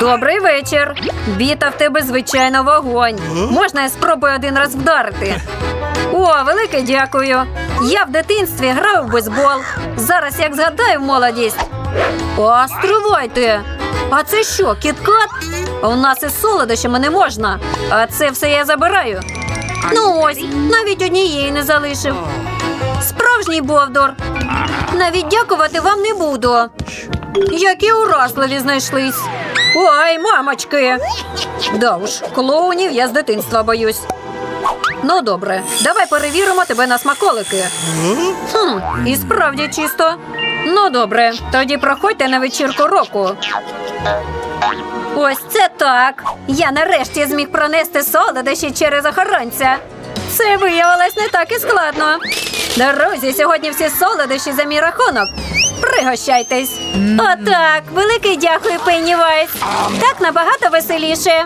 Добрий вечір. Біта в тебе звичайно вогонь. Можна я спробую один раз вдарити? О, велике дякую. Я в дитинстві грав в бейсбол. Зараз як згадаю молодість. О, стривайте. А це що, кіткат? У нас із солодощами не можна. А це все я забираю. Ну ось, навіть однієї не залишив. Справжній бовдор. Навіть дякувати вам не буду. Які уразливі знайшлись. Ой, мамочки. Да уж, клоунів я з дитинства боюсь. Ну, добре, давай перевіримо тебе на смаколики. Хм, і справді чисто. Ну, добре, тоді проходьте на вечірку року. Ось це так. Я нарешті зміг пронести солодощі через охоронця. Це виявилось не так і складно. Друзі, сьогодні всі солодощі за мій рахунок. Пригощайтесь. Отак, велике дякую, Пеннівайс. Так набагато веселіше.